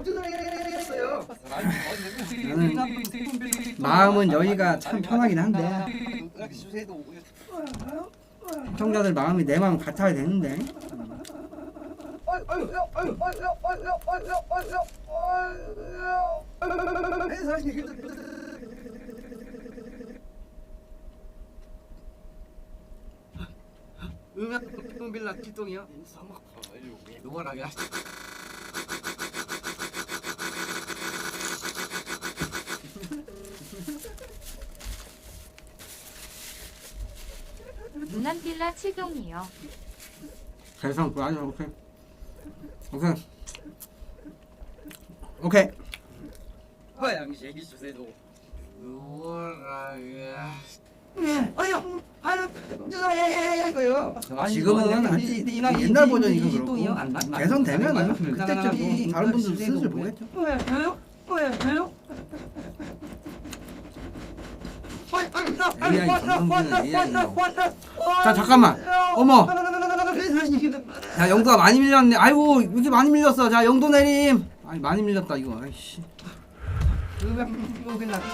깜짝 놀랐어요. 마음은 여기가 참 편하긴 한데 시청자들 마음이 내 마음 같아야 되는데 음악 빌라 기동이요. 누가 나게 하 무난빌라 7경이요 계산 아니 오케이 오케이 오케이 화양식이 주세도 우월하게 아니요 아니요 죄송해요 이거요 지금은 옛날 버전이고 그렇고 개선되면 그때쯤 다른 분들 슬슬 보겠죠 왜 왜요 왜 왜요 아니 아니 아니 아니 아니 자 잠깐만. 어머. 야 영도가 많이 밀렸네. 아이고 이렇게 많이 밀렸어. 자 영도 내림. 아니 많이 밀렸다 이거. 아이씨.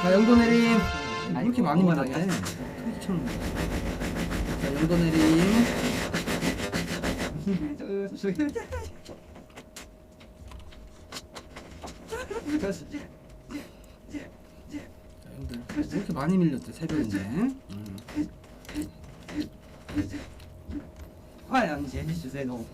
자 영도 내림. 왜 이렇게 많이 밀었냐 자 영도 내림. 자, 영도 왜 이렇게 많이 밀렸대 새벽인데? 음. Vai antes de.